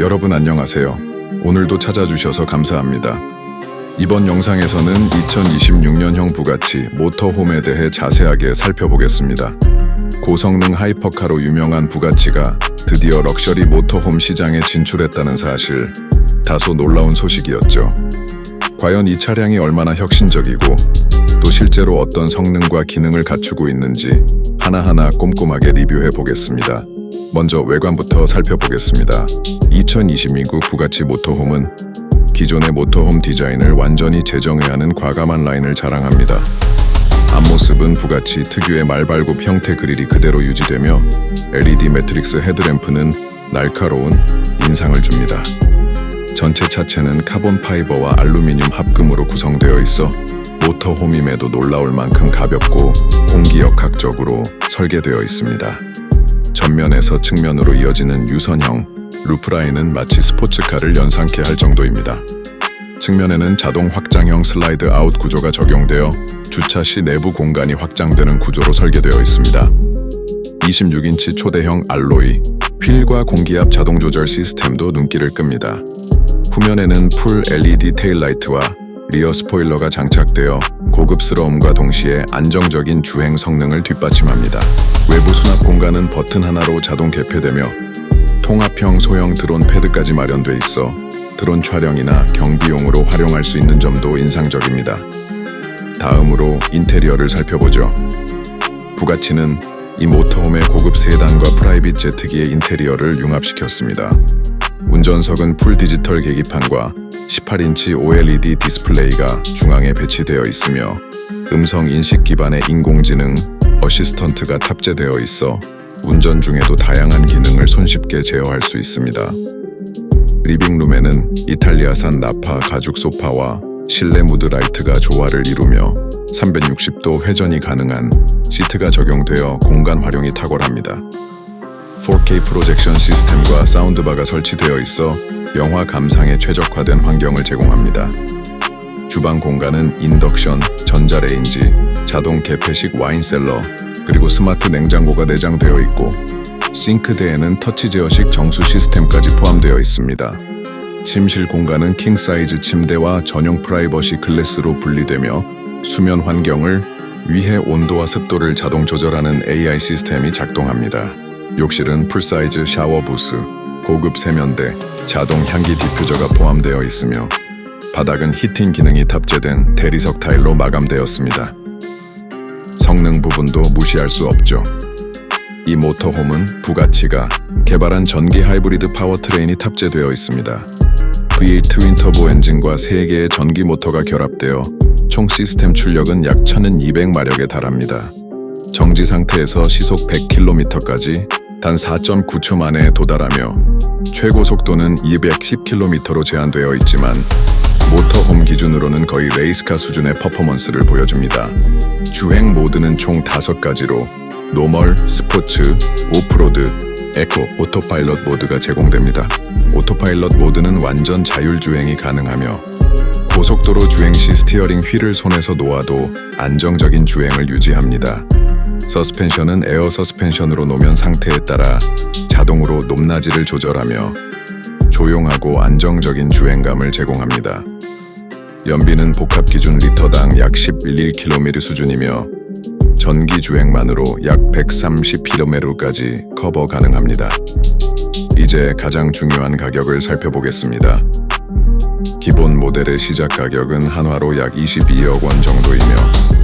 여러분 안녕하세요. 오늘도 찾아주셔서 감사합니다. 이번 영상에서는 2026년형 부가치 모터홈에 대해 자세하게 살펴보겠습니다. 고성능 하이퍼카로 유명한 부가치가 드디어 럭셔리 모터홈 시장에 진출했다는 사실, 다소 놀라운 소식이었죠. 과연 이 차량이 얼마나 혁신적이고 또 실제로 어떤 성능과 기능을 갖추고 있는지 하나하나 꼼꼼하게 리뷰해 보겠습니다. 먼저 외관부터 살펴보겠습니다. 2022구 부가치 모터홈은 기존의 모터홈 디자인을 완전히 재정의하는 과감한 라인을 자랑합니다. 앞모습은 부가치 특유의 말발굽 형태 그릴이 그대로 유지되며 LED 매트릭스 헤드램프는 날카로운 인상을 줍니다. 전체 차체는 카본 파이버와 알루미늄 합금으로 구성되어 있어 모터홈임에도 놀라울 만큼 가볍고 공기역학적으로 설계되어 있습니다. 전면에서 측면으로 이어지는 유선형 루프라인은 마치 스포츠카를 연상케 할 정도입니다. 측면에는 자동 확장형 슬라이드 아웃 구조가 적용되어 주차 시 내부 공간이 확장되는 구조로 설계되어 있습니다. 26인치 초대형 알로이, 휠과 공기압 자동 조절 시스템도 눈길을 끕니다. 후면에는 풀 LED 테일라이트와 리어 스포일러가 장착되어 고급스러움과 동시에 안정적인 주행 성능을 뒷받침합니다. 외부 수납 공간은 버튼 하나로 자동 개폐되며 통합형 소형 드론 패드까지 마련돼 있어 드론 촬영이나 경비용으로 활용할 수 있는 점도 인상적입니다. 다음으로 인테리어를 살펴보죠. 부가치는 이 모터홈의 고급 세단과 프라이빗 제트기의 인테리어를 융합시켰습니다. 운전석은 풀 디지털 계기판과 18인치 OLED 디스플레이가 중앙에 배치되어 있으며 음성 인식 기반의 인공지능 어시스턴트가 탑재되어 있어 운전 중에도 다양한 기능을 손쉽게 제어할 수 있습니다. 리빙룸에는 이탈리아산 나파 가죽 소파와 실내 무드 라이트가 조화를 이루며 360도 회전이 가능한 시트가 적용되어 공간 활용이 탁월합니다. 4K 프로젝션 시스템과 사운드바가 설치되어 있어 영화 감상에 최적화된 환경을 제공합니다. 주방 공간은 인덕션, 전자레인지, 자동 개폐식 와인셀러, 그리고 스마트 냉장고가 내장되어 있고 싱크대에는 터치 제어식 정수 시스템까지 포함되어 있습니다. 침실 공간은 킹 사이즈 침대와 전용 프라이버시 글래스로 분리되며 수면 환경을 위해 온도와 습도를 자동 조절하는 AI 시스템이 작동합니다. 욕실은 풀사이즈 샤워 부스, 고급 세면대, 자동 향기 디퓨저가 포함되어 있으며 바닥은 히팅 기능이 탑재된 대리석 타일로 마감되었습니다. 성능 부분도 무시할 수 없죠. 이 모터홈은 부가치가 개발한 전기 하이브리드 파워트레인이 탑재되어 있습니다. V8 트윈 터보 엔진과 3개의 전기 모터가 결합되어 총 시스템 출력은 약 1200마력에 달합니다. 정지 상태에서 시속 100km까지 단 4.9초 만에 도달하며 최고 속도는 210km로 제한되어 있지만 모터홈 기준으로는 거의 레이스카 수준의 퍼포먼스를 보여줍니다. 주행 모드는 총 5가지로 노멀, 스포츠, 오프로드, 에코, 오토파일럿 모드가 제공됩니다. 오토파일럿 모드는 완전 자율주행이 가능하며 고속도로 주행 시 스티어링 휠을 손에서 놓아도 안정적인 주행을 유지합니다. 서스펜션은 에어 서스펜션으로 놓면 상태에 따라 자동으로 높낮이를 조절하며 조용하고 안정적인 주행감을 제공합니다. 연비는 복합 기준 리터당 약 11km 수준이며 전기 주행만으로 약 130km까지 커버 가능합니다. 이제 가장 중요한 가격을 살펴보겠습니다. 기본 모델의 시작 가격은 한화로 약 22억 원 정도이며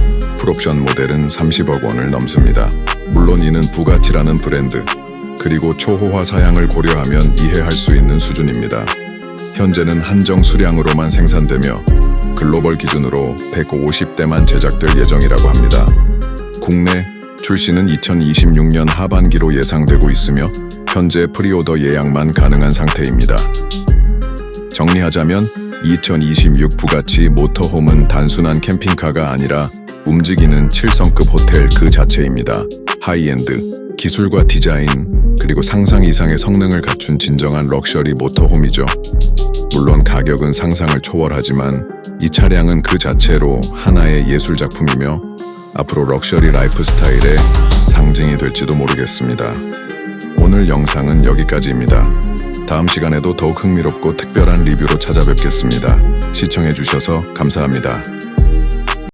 풀옵션 모델은 30억 원을 넘습니다. 물론 이는 부가티라는 브랜드 그리고 초호화 사양을 고려하면 이해할 수 있는 수준입니다. 현재는 한정 수량으로만 생산되며 글로벌 기준으로 150대만 제작될 예정이라고 합니다. 국내 출시는 2026년 하반기로 예상되고 있으며 현재 프리오더 예약만 가능한 상태입니다. 정리하자면 2026 부가치 모터홈은 단순한 캠핑카가 아니라 움직이는 7성급 호텔 그 자체입니다. 하이엔드, 기술과 디자인, 그리고 상상 이상의 성능을 갖춘 진정한 럭셔리 모터홈이죠. 물론 가격은 상상을 초월하지만 이 차량은 그 자체로 하나의 예술 작품이며 앞으로 럭셔리 라이프 스타일의 상징이 될지도 모르겠습니다. 오늘 영상은 여기까지입니다. 다음 시간에도 더욱 흥미롭고 특별한 리뷰로 찾아뵙겠습니다. 시청해주셔서 감사합니다.